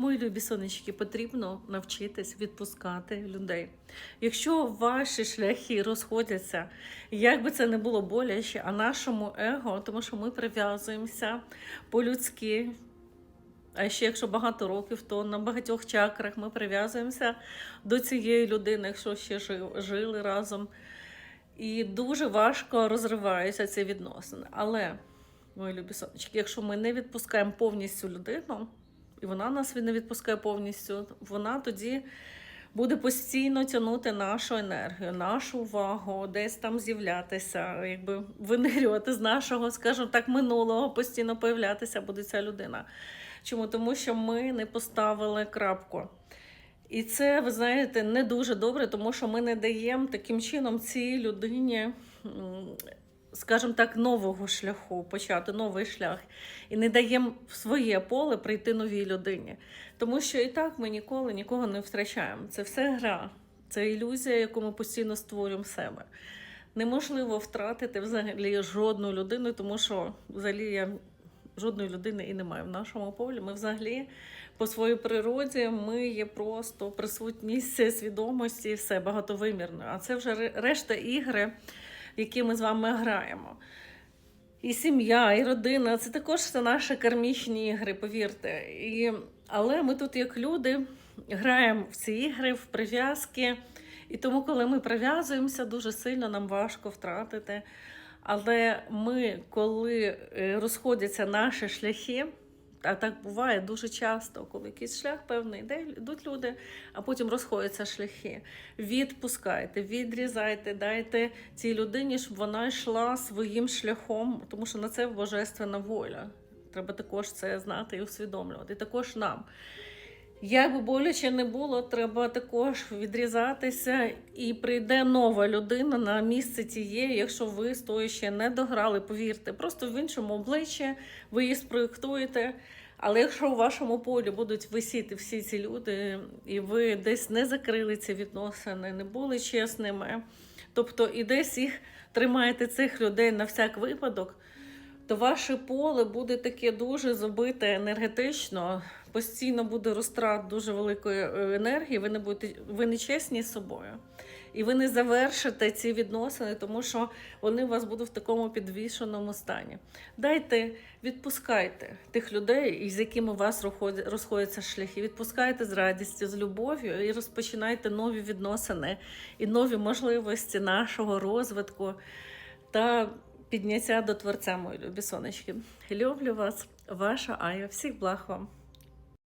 Мої любі сонечки, потрібно навчитись відпускати людей. Якщо ваші шляхи розходяться, як би це не було боляче, а нашому его, тому що ми прив'язуємося по-людськи. А ще якщо багато років, то на багатьох чакрах ми прив'язуємося до цієї людини, якщо ще жили разом. І дуже важко розриваються ці відносини. Але, мої любі сонечки, якщо ми не відпускаємо повністю людину, і вона нас не відпускає повністю, вона тоді буде постійно тягнути нашу енергію, нашу увагу, десь там з'являтися, якби винирювати з нашого, скажімо так, минулого, постійно появлятися буде ця людина. Чому? Тому що ми не поставили крапку. І це, ви знаєте, не дуже добре, тому що ми не даємо таким чином цій людині, скажімо так, нового шляху, почати новий шлях. І не даємо в своє поле прийти новій людині. Тому що і так ми ніколи нікого не втрачаємо. Це все гра, це ілюзія, яку ми постійно створюємо себе. Неможливо втратити взагалі жодну людину, тому що взагалі я жодної людини і немає в нашому полі. Ми взагалі по своїй природі ми є просто присутність свідомості, все багатовимірно. А це вже решта ігри, які ми з вами граємо. І сім'я, і родина це також все наші кармічні ігри, повірте. І, але ми тут, як люди, граємо в ці ігри, в прив'язки. І тому, коли ми прив'язуємося, дуже сильно нам важко втратити. Але ми, коли е, розходяться наші шляхи, а так буває дуже часто, коли якийсь шлях певний йде, йдуть люди, а потім розходяться шляхи. Відпускайте, відрізайте, дайте цій людині, щоб вона йшла своїм шляхом, тому що на це божественна воля. Треба також це знати і усвідомлювати. І також нам. Як би боляче не було, треба також відрізатися, і прийде нова людина на місце тієї, якщо ви з тою ще не дограли, повірте, просто в іншому обличчі ви її спроєктуєте. Але якщо у вашому полі будуть висіти всі ці люди, і ви десь не закрили ці відносини, не були чесними, тобто і десь їх тримаєте цих людей на всяк випадок, то ваше поле буде таке дуже забите енергетично, постійно буде розтрат дуже великої е, енергії, ви не будете ви не чесні з собою. І ви не завершите ці відносини, тому що вони у вас будуть в такому підвішеному стані. Дайте, відпускайте тих людей, з якими у вас розходяться шляхи. Відпускайте з радістю, з любов'ю і розпочинайте нові відносини і нові можливості нашого розвитку та підняття до Творця, мої любі сонечки. Люблю вас, ваша Ая. Всіх благ вам.